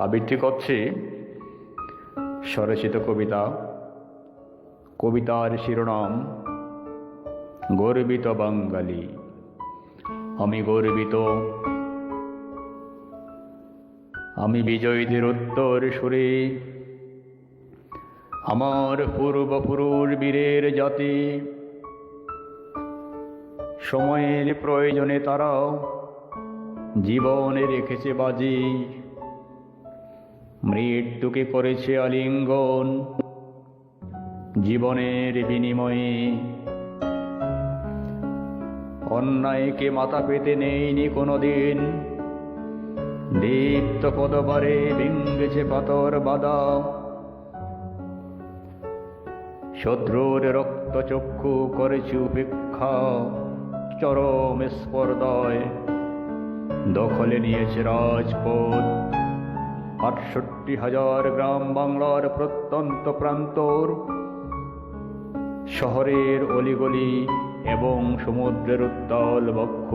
আবৃত্তি করছি। স্বরচিত কবিতা। কবিতার শিরোনাম, গর্বিত বাঙালি। আমি গর্বিত। আমি বিজয়ীদের উত্তর সুরে। আমার পূর্বপুরুষ বীরের জাতি। সময়ের প্রয়োজনে তারাও জীবনে রেখেছে বাজি। মৃত্যুকে করেছে আলিঙ্গন জীবনের বিনিময়ে। অন্যায়কে মাথা পেতে নেইনি কোনোদিন। দীপ্ত পদবারে ভেঙ্গেছে পাতর বাদা শত্রুর রক্তচক্ষু করেছে উপেক্ষা। চরম স্পর্দায় দখলে নিয়েছে রাজপথ। আটষট্টি হাজার গ্রাম বাংলার প্রত্যন্ত প্রান্তর। শহরের অলিগলি এবং সমুদ্রের উত্তাল বক্ষ।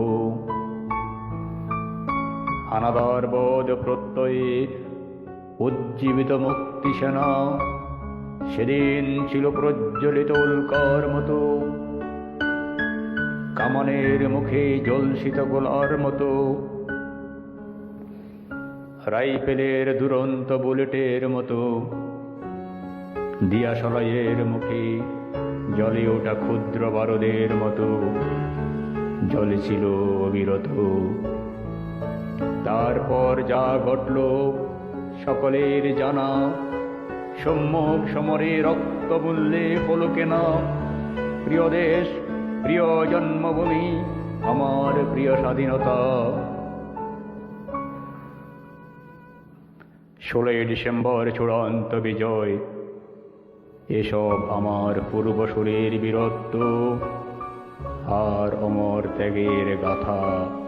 হানাদার বোধ প্রত্যয়ে উজ্জীবিত মুক্তি সেনা। সেদিন ছিল প্রজ্বলিত উল্কার মতো। কামানের মুখে জলসিত গোলার মতো। রাইফেলের দুরন্ত বুলেটের মতো। দিয়াশলাইয়ের মুখে জলে ওঠা ক্ষুদ্র বারদের মতো। জলে ছিল অবিরত। তারপর যা ঘটল, সকলের জানা। সম্মুখ সমরে রক্ত মূল্যে হলো কেনা। প্রিয় দেশ, প্রিয় জন্মভূমি, আমার প্রিয় স্বাধীনতা। ষোলোই ডিসেম্বর চূড়ান্ত বিজয়। এসব আমার পূর্বসূরের বীরত্ব আর অমর ত্যাগের গাথা।